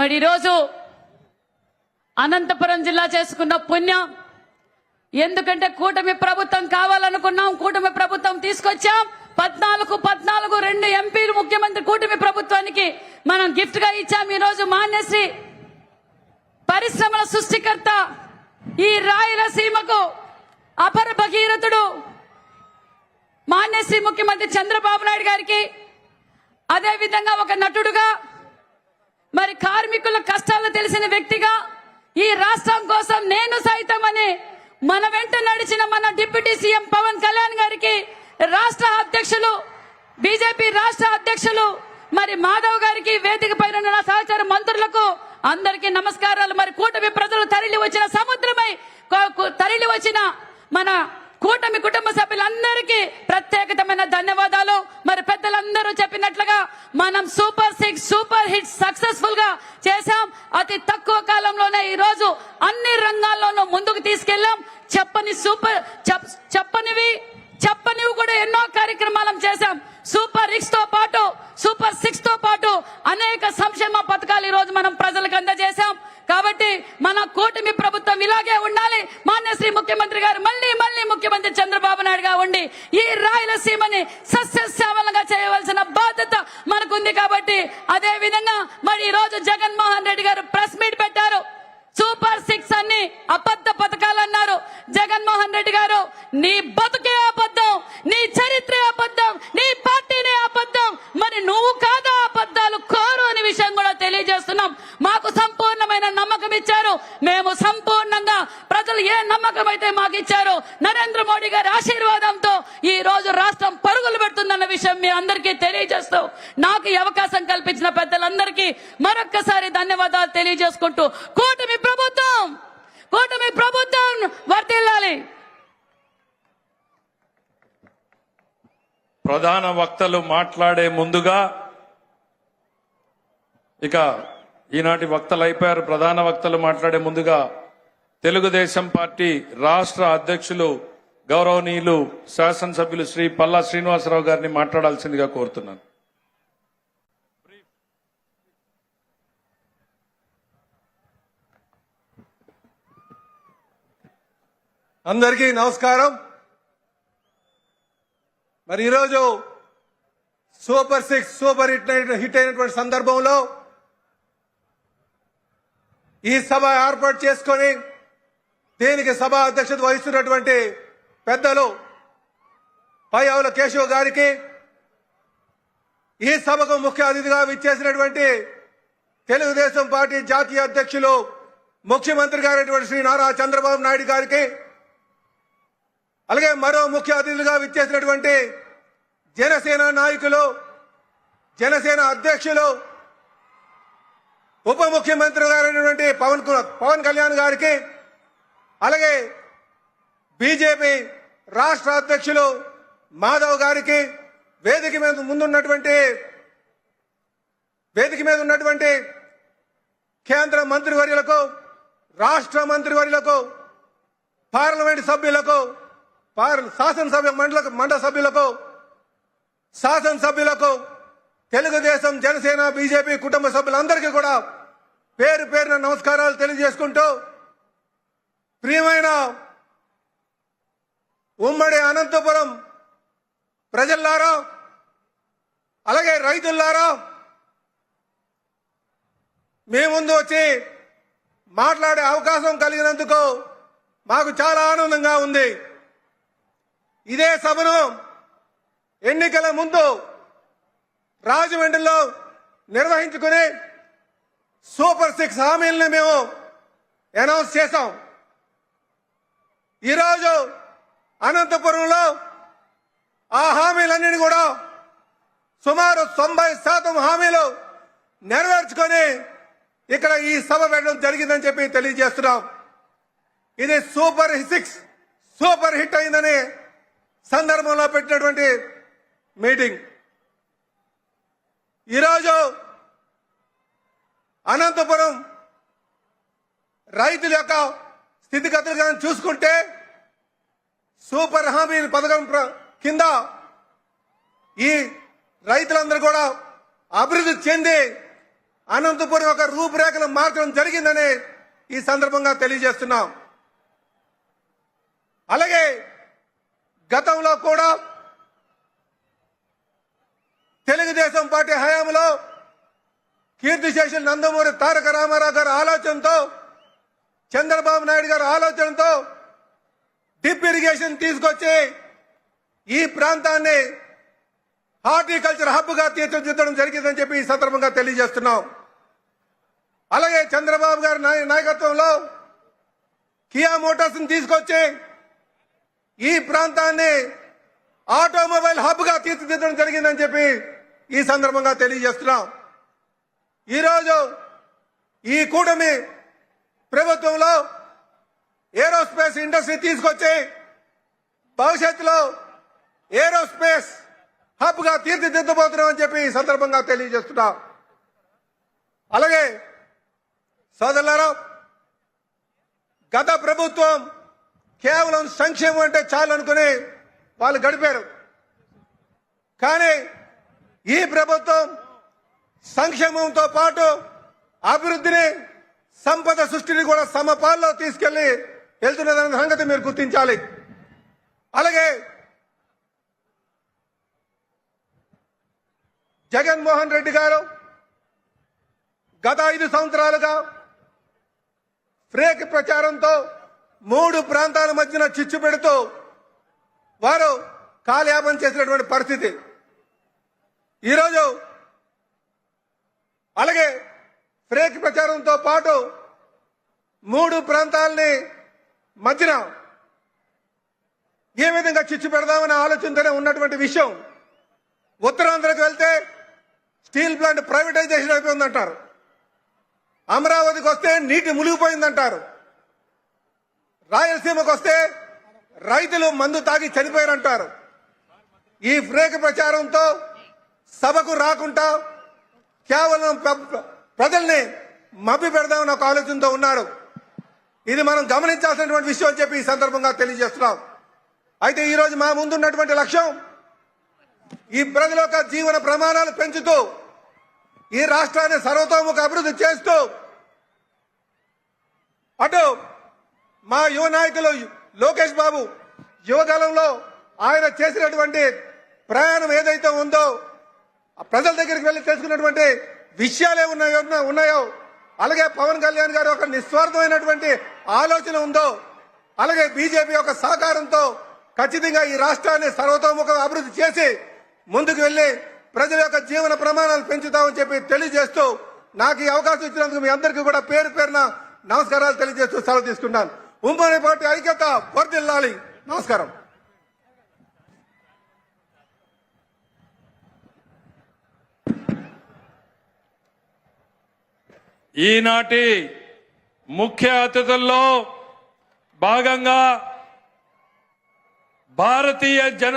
మరి ఈరోజు అనంతపురం జిల్లా చేసుకున్న పుణ్యం. ఎందుకంటే కూటమి ప్రభుత్వం కావాలనుకున్నాం కూటమి ప్రభుత్వం తీసుకొచ్చాం. పద్నాలుగు పద్నాలుగు రెండు ఎంపీలు ముఖ్యమంత్రి కూటమి ప్రభుత్వానికి మనం గిఫ్ట్గా ఇచ్చాం. ఈ రోజు మాన్యశ్రీ పరిశ్రమల సృష్టికర్త ఈ రాయలసీమకు అపర భగీరథుడు మాన్యశ్రీ ముఖ్యమంత్రి చంద్రబాబు నాయుడు గారికి అదేవిధంగా ఒక నటుడుగా మరి కార్మికుల కష్టాలు తెలిసిన వ్యక్తిగా ఈ రాష్ట్రం కోసం నేను సైతం అని మన వెంట నడిచిన మన డిప్యూటీ సీఎం పవన్ కళ్యాణ్ గారికి రాష్ట్ర అధ్యక్షులు బీజేపీ రాష్ట్ర అధ్యక్షులు మరి మాధవ్ గారికి వేదిక పైన ఉన్న నా సహచర మంత్రులకు అందరికీ నమస్కారాలు. మరి కూటమి ప్రజలు తరలి వచ్చిన సముద్రమై తరలి వచ్చిన మన కూటమి కుటుంబ సభ్యులందరికీ ప్రత్యేకతమైన ధన్యవాదాలు మరి పెద్దలందరూ చెప్పినట్లుగా మనం సూపర్ సిక్స్ సూపర్ హిట్ సక్సెస్ఫుల్గా చేశాం. అతి తక్కువ కాలంలోనే ఈ రోజు అన్ని రంగాల్లోనూ ముందుకు తీసుకెళ్ళాం. చెప్పని సూపర్ చెప్పనివి చెప్పనివి కూడా ఎన్నో కార్యక్రమాలను చేశాం. సూపర్ రిక్స్తో పాటు సూపర్ సిక్స్తో పాటు అనేక సంక్షేమ పథకాలు ఈ రోజు మనం ప్రజలకు అందజేశాం. కాబట్టి మన కూటమి ప్రభుత్వం ఇలాగే ఉండాలి. మాన్యశ్రీ ముఖ్యమంత్రి గారు మళ్ళీ మళ్ళీ ముఖ్యమంత్రి చంద్రబాబు నాయుడుగా ఉండి ఈ రాయలసీమని సస్యశ్యామలంగా అదే విధంగా మరి ఈ రోజు జగన్మోహన్ రెడ్డి గారు ప్రెస్ మీట్ పెట్టారు సూపర్ సిక్స్ అన్ని అబద్ధ పథకాలు అన్నారు జగన్మోహన్ రెడ్డి గారు నీ బతుకే అబద్ధం నీ చరిత్ర అబద్ధం నీ పార్టీనే అబద్ధం మరి నువ్వు కాదా అబద్ధాలు కోరు అనే విషయం కూడా తెలియజేస్తున్నాం మాకు సంపూర్ణమైన నమ్మకం ఇచ్చారు మేము సంపూర్ణంగా ప్రజలు ఏ నమ్మకం అయితే మాకు ఇచ్చారో నరేంద్ర మోడీ గారి ఆశీర్వాదంతో ఈ రోజు రాష్ట్రం పరుగులు పెడుతుందన్న విషయం మీ అందరికీ తెలియజేస్తూ నాకు ఈ అవకాశం కల్పించిన పెద్దలందరికీ మరొక్కసారి ధన్యవాదాలు తెలియజేసుకుంటూ కూటమి ప్రభుత్వం కూటమి ప్రభుత్వం వర్తిల్లాలి ప్రధాన వక్తలు మాట్లాడే ముందుగా ఇక ఈనాటి వక్తలు అయిపోయారు. ప్రధాన వక్తలు మాట్లాడే ముందుగా తెలుగుదేశం పార్టీ రాష్ట్ర అధ్యక్షులు గౌరవనీయులు శాసనసభ్యులు శ్రీ పల్లా శ్రీనివాసరావు గారిని మాట్లాడాల్సిందిగా కోరుతున్నాను. అందరికీ నమస్కారం. మరి ఈరోజు సూపర్ సిక్స్ సూపర్ హిట్ అయిన- హిట్ అయినటువంటి సందర్భంలో ఈ సభ ఏర్పాటు చేసుకొని దీనికి సభ అధ్యక్షత వహిస్తున్నటువంటి పెద్దలు పై అవుల కేశవ్ గారికి ఈ సభకు ముఖ్య అతిథిగా విచ్చేసినటువంటి తెలుగుదేశం పార్టీ జాతీయ అధ్యక్షులు ముఖ్యమంత్రి గారైనటువంటి శ్రీ నారా చంద్రబాబు నాయుడు గారికి అలాగే మరో ముఖ్య అతిథులుగా విచ్చేసినటువంటి జనసేన నాయకులు జనసేన అధ్యక్షులు ఉప ముఖ్యమంత్రి గారైనటువంటి పవన్ పవన్ కళ్యాణ్ గారికి అలాగే బీజేపీ రాష్ట్ర అధ్యక్షులు మాధవ్ గారికి వేదిక మీద ముందున్నటువంటి వేదిక మీద ఉన్నటువంటి కేంద్ర మంత్రివర్యులకు రాష్ట్ర మంత్రివర్యులకు పార్లమెంట్ సభ్యులకు పార్- శాసనసభ మండల మండల సభ్యులకు శాసనసభ్యులకు తెలుగుదేశం జనసేన బీజేపీ కుటుంబ సభ్యులందరికీ కూడా పేరు పేరున నమస్కారాలు తెలియజేసుకుంటూ ప్రియమైన ఉమ్మడి అనంతపురం ప్రజల్లారా అలాగే రైతుల్లారా మీ ముందు వచ్చి మాట్లాడే అవకాశం కలిగినందుకు మాకు చాలా ఆనందంగా ఉంది. ఇదే సభను ఎన్నికల ముందు రాజమండ్రిలో నిర్వహించుకుని సూపర్ సిక్స్ హామీలను మేము అనౌన్స్ చేశాం. ఈరోజు అనంతపురంలో ఆ హామీలన్నిటి కూడా సుమారు తొంభై శాతం హామీలు నెరవేర్చుకొని ఇక్కడ ఈ సభ పెట్టడం జరిగిందని చెప్పి తెలియజేస్తున్నాం. ఇది సూపర్ సిక్స్ సూపర్ హిట్ అయిందని సందర్భంలో పెట్టినటువంటి మీటింగ్. ఈరోజు అనంతపురం రైతుల యొక్క స్థితిగతులు కానీ చూసుకుంటే సూపర్ హామీ పథకం ప్ర- కింద ఈ రైతులందరూ కూడా అభివృద్ధి చెంది అనంతపురం యొక్క రూపురేఖలు మార్చడం జరిగిందని ఈ సందర్భంగా తెలియజేస్తున్నాం. అలాగే గతంలో కూడా తెలుగుదేశం పార్టీ హయాంలో కీర్తిశేషులు నందమూరి తారక రామారావు గారి ఆలోచనతో చంద్రబాబు నాయుడు గారి ఆలోచనతో డిప్ ఇరిగేషన్ తీసుకొచ్చి ఈ ప్రాంతాన్ని హార్టికల్చర్ హబ్గా తీర్చిదిద్దడం జరిగిందని చెప్పి ఈ సందర్భంగా తెలియజేస్తున్నాం. అలాగే చంద్రబాబు గారి నాయకత్వంలో కియా మోటార్స్ని తీసుకొచ్చి ఈ ప్రాంతాన్ని ఆటోమొబైల్ హబ్గా తీర్చిదిద్దడం జరిగిందని చెప్పి ఈ సందర్భంగా తెలియజేస్తున్నాం. ఈరోజు ఈ కూటమి ప్రభుత్వంలో ఏరోస్పేస్ ఇండస్ట్రీ తీసుకొచ్చి భవిష్యత్తులో ఏరోస్పేస్ హబ్గా తీర్చిదిద్దబోతున్నామని చెప్పి ఈ సందర్భంగా తెలియజేస్తున్నాం. అలాగే సోదరులారా గత ప్రభుత్వం కేవలం సంక్షేమం అంటే చాలు అనుకుని వాళ్ళు గడిపారు. కానీ ఈ ప్రభుత్వం సంక్షేమంతో పాటు అభివృద్ధిని సంపద సృష్టిని కూడా సమపాల్లో తీసుకెళ్ళి వెళ్తున్నదన్న సంగతి మీరు గుర్తించాలి. అలాగే జగన్మోహన్ రెడ్డి గారు గత ఐదు సంవత్సరాలుగా ఫ్రేక్ ప్రచారంతో మూడు ప్రాంతాల మధ్యన చిచ్చు పెడుతూ వారు కాలయాపన చేసినటువంటి పరిస్థితి. ఈరోజు అలాగే ఫ్రేక్ ప్రచారంతో పాటు మూడు ప్రాంతాలని మధ్యన ఏ విధంగా చిచ్చు పెడదామనే ఆలోచనతోనే ఉన్నటువంటి విషయం ఉత్తరాంధ్రకు వెళ్తే స్టీల్ ప్లాంట్ ప్రైవేటైజేషన్ అయిపోయిందంటారు. అమరావతికి వస్తే నీటి మునిగిపోయిందంటారు. రాయలసీమకు వస్తే రైతులు మందు తాగి చనిపోయారంటారు. ఈ ఫ్రేక్ ప్రచారంతో సభకు రాకుండా కేవలం ప్రజల్ని మభ్య పెడదామని ఒక ఆలోచనతో ఉన్నారు. ఇది మనం గమనించాల్సినటువంటి విషయం అని చెప్పి ఈ సందర్భంగా తెలియజేస్తున్నాం. అయితే ఈ రోజు మా ముందున్నటువంటి లక్ష్యం ఈ ప్రజల యొక్క జీవన ప్రమాణాలు పెంచుతూ ఈ రాష్ట్రాన్ని సర్వతోముఖ అభివృద్ధి చేస్తూ అటు మా యువ నాయకులు లోకేష్ బాబు యువకాలంలో ఆయన చేసినటువంటి ప్రయాణం ఏదైతే ఉందో ప్రజల దగ్గరికి వెళ్ళి తెలుసుకున్నటువంటి విషయాలు ఉన్నాయో ఉన్నాయో అలాగే పవన్ కళ్యాణ్ గారు ఒక నిస్వార్థమైనటువంటి ఆలోచన ఉందో అలాగే బీజేపీ యొక్క సహకారంతో ఖచ్చితంగా ఈ రాష్ట్రాన్ని సర్వతోముఖ అభివృద్ధి చేసి ముందుకు వెళ్ళి ప్రజల యొక్క జీవన ప్రమాణాలు పెంచుతామని చెప్పి తెలియజేస్తూ నాకు ఈ అవకాశం ఇచ్చినందుకు మీ అందరికీ కూడా పేరు పేరున నమస్కారాలు తెలియజేస్తూ సెలవు తీసుకున్నాను ఉమ్మడి పార్టీ ఐక్యత వర్దిల్లాలి నమస్కారం. ఈనాటి ముఖ్య అతిథుల్లో భాగంగా భారతీయ జన